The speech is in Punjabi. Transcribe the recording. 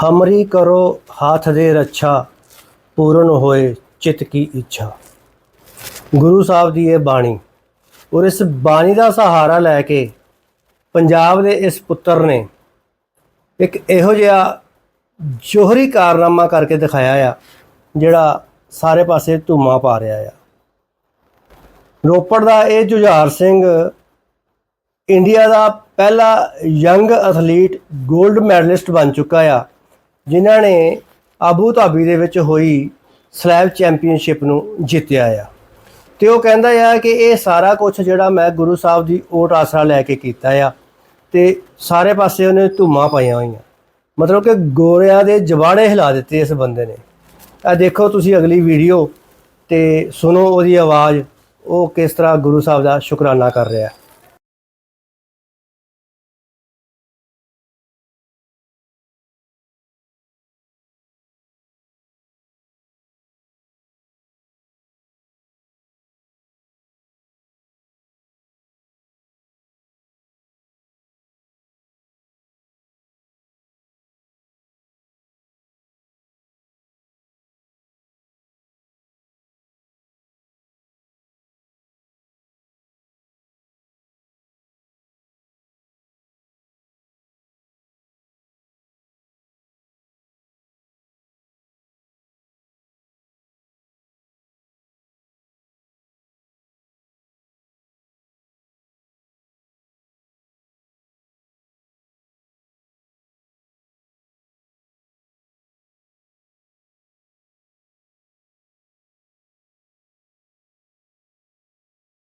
ਹਮਰੀ ਕਰੋ ਹਾਥ ਦੇ ਰੱਛਾ ਪੂਰਨ ਹੋਏ ਚਿਤ ਕੀ ਇੱਛਾ ਗੁਰੂ ਸਾਹਿਬ ਦੀ ਇਹ ਬਾਣੀ ਔਰ ਇਸ ਬਾਣੀ ਦਾ ਸਹਾਰਾ ਲੈ ਕੇ ਪੰਜਾਬ ਦੇ ਇਸ ਪੁੱਤਰ ਨੇ ਇੱਕ ਇਹੋ ਜਿਹਾ ਜੋਹਰੀ ਕਾਰਨਾਮਾ ਕਰਕੇ ਦਿਖਾਇਆ ਆ ਜਿਹੜਾ ਸਾਰੇ ਪਾਸੇ ਧੂਮਾ ਪਾ ਰਿਹਾ ਆ ਰੋਪੜ ਦਾ ਇਹ ਜੁਝਾਰ ਸਿੰਘ ਇੰਡੀਆ ਦਾ ਪਹਿਲਾ ਯੰਗ ਐਥਲੀਟ 골ਡ ਮੈਡਲਿਸਟ ਬਣ ਚੁੱਕਾ ਆ ਜਿਨ੍ਹਾਂ ਨੇ ਆਬੂ ਧਾਬੀ ਦੇ ਵਿੱਚ ਹੋਈ ਸਲੈਬ ਚੈਂਪੀਅਨਸ਼ਿਪ ਨੂੰ ਜਿੱਤਿਆ ਆ। ਤੇ ਉਹ ਕਹਿੰਦਾ ਆ ਕਿ ਇਹ ਸਾਰਾ ਕੁਝ ਜਿਹੜਾ ਮੈਂ ਗੁਰੂ ਸਾਹਿਬ ਦੀ ਓਟ ਆਸਰਾ ਲੈ ਕੇ ਕੀਤਾ ਆ ਤੇ ਸਾਰੇ ਪਾਸੇ ਉਹਨੇ ਧੂਮਾਂ ਪਾਈਆਂ ਹੋਈਆਂ। ਮਤਲਬ ਕਿ ਗੋਰਿਆਂ ਦੇ ਜਵਾੜੇ ਹਿਲਾ ਦਿੱਤੇ ਇਸ ਬੰਦੇ ਨੇ। ਆ ਦੇਖੋ ਤੁਸੀਂ ਅਗਲੀ ਵੀਡੀਓ ਤੇ ਸੁਣੋ ਉਹਦੀ ਆਵਾਜ਼, ਉਹ ਕਿਸ ਤਰ੍ਹਾਂ ਗੁਰੂ ਸਾਹਿਬ ਦਾ ਸ਼ੁਕਰਾਨਾ ਕਰ ਰਿਹਾ। ਹੈ